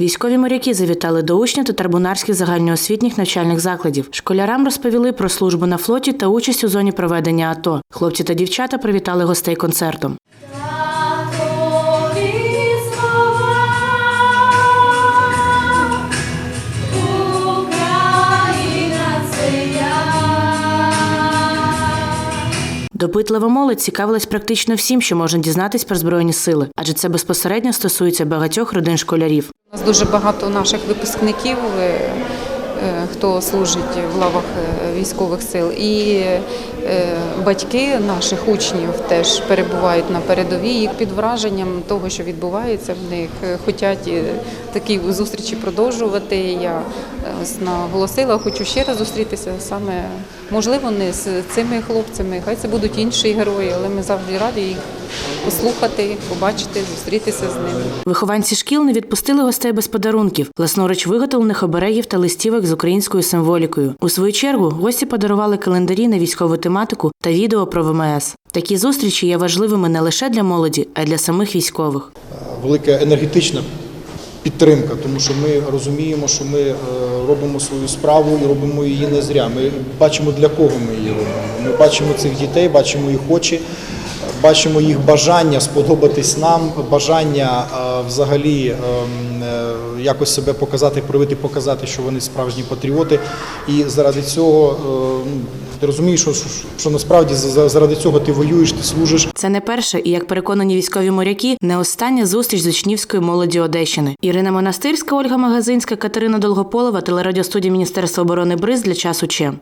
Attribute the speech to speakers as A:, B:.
A: Військові моряки завітали до учнів татарбунарських загальноосвітніх навчальних закладів. Школярам розповіли про службу на флоті та участь у зоні проведення АТО. Хлопці та дівчата привітали гостей концертом. Допитлива молодь цікавилась практично всім, що можна дізнатись про збройні сили, адже це безпосередньо стосується багатьох родин школярів.
B: У нас дуже багато наших випускників, е, хто служить в лавах е, військових сил, і е, батьки наших учнів теж перебувають на передовій. Їх під враженням того, що відбувається в них, е, хочуть такі зустрічі продовжувати. Я наголосила, хочу ще раз зустрітися саме можливо не з цими хлопцями. Хай це будуть інші герої, але ми завжди раді їх послухати, побачити, зустрітися з ними.
A: Вихованці шкіл не відпустили гостей без подарунків, власноруч виготовлених оберегів та листівок з українською символікою. У свою чергу гості подарували календарі на військову тематику та відео про ВМС. Такі зустрічі є важливими не лише для молоді, а й для самих військових.
C: велика енергетична підтримка, тому що ми розуміємо, що ми е, робимо свою справу і робимо її не зря. Ми бачимо, для кого ми її робимо. Ми бачимо цих дітей, бачимо їх очі, бачимо їх бажання сподобатись нам, бажання е, взагалі ем, е, якось себе показати, проявити, показати, що вони справжні патріоти. І заради цього е, ну, ти розумієш, що, що, насправді за- за- заради цього ти воюєш, ти служиш.
A: Це не перше, і як переконані військові моряки, не остання зустріч з учнівською молоді Одещини. Ірина Монастирська, Ольга Магазинська, Катерина Долгополова, телерадіостудія Міністерства оборони Бриз для часу Че.